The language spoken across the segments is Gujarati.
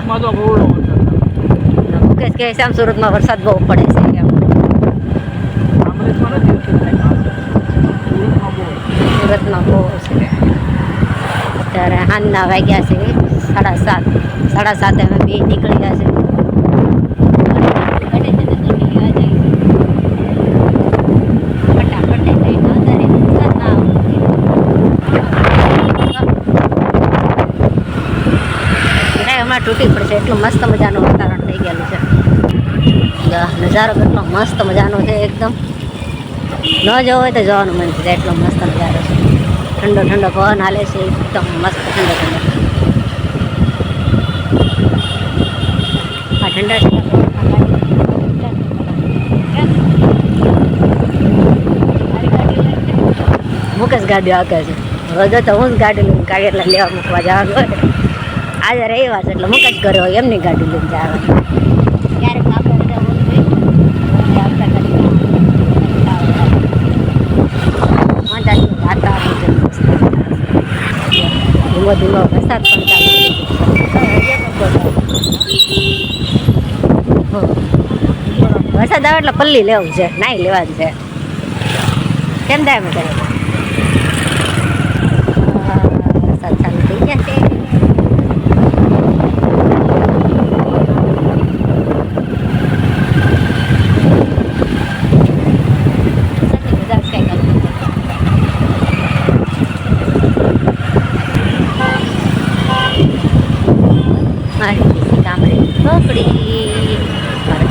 સુરતમાં તો બહુ મુકેશ કહે છે આમ સુરતમાં વરસાદ બહુ પડે છે સુરતમાં બહુ. છે. અત્યારે સાંજના વાગ્યા છે સાડા સાત. સાડા સાતે અમે બે નીકળી ગયા છે ફટાફટ થઈ ગઈ. વધારે વરસાદ ના આવે. તૂટી પડશે. એટલું મસ્ત મજાનું વાતાવરણ થઈ ગયેલું છે. નજારો કેટલો મસ્ત મજાનો છે એકદમ. ન જવો હોય તો જવાનું મન થાય. એટલો મસ્ત નજારો છે. ઠંડો ઠંડો પવન હાલે છે. એકદમ મસ્ત ઠંડો ઠંડો. આ ઠંડા ઠંડા મુકેશ ગાડી આકે છે. હવે તો હું જ ગાડી લઈને ગાડી એટલે લેવા મૂકવા જવાનું હોય. આજે રવિવાર છે એટલે મુકેશ કર્યો હોય એમની ગાડી લઈને જવાનું ક્યારેક આપણે મસ્ત. ધીમો ધીમો વરસાદ પણ ચાલુ. વરસાદ આવે એટલે પલ્લી લેવું છે નાઈ લેવાનું છે કેમ થાય મેં કરે વરસાદ ચાલુ થઈ ગયા છે વરસાદની મજા જ કંઈક અલગ છે. મારી બીજી ગામડે ચોપડી મારે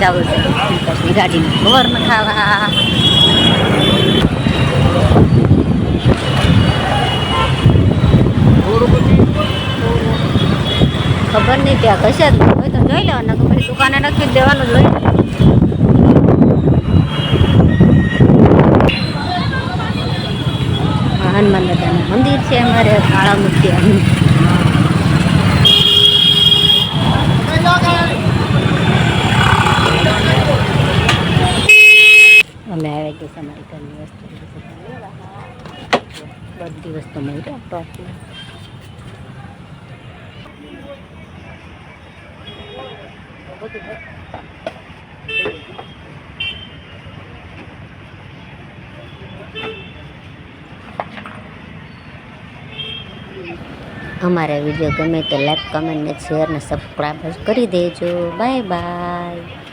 ખબર નહીં ત્યાં કશે જ હોય તો જોઈ લેવાના કે પછી દુકાને જ દેવાનું જોઈ હનુમાન દાદાનું મંદિર છે અમારે કાળા મૂર્તિ છે અમારી ઘરની વસ્તુ બધી વસ્તુ મળી ટોપમાં અમારા વીડિયો ગમે તો લાઈક કમેન્ટ ને શેર ને સબસ્ક્રાઈબ કરી દેજો. Bye bye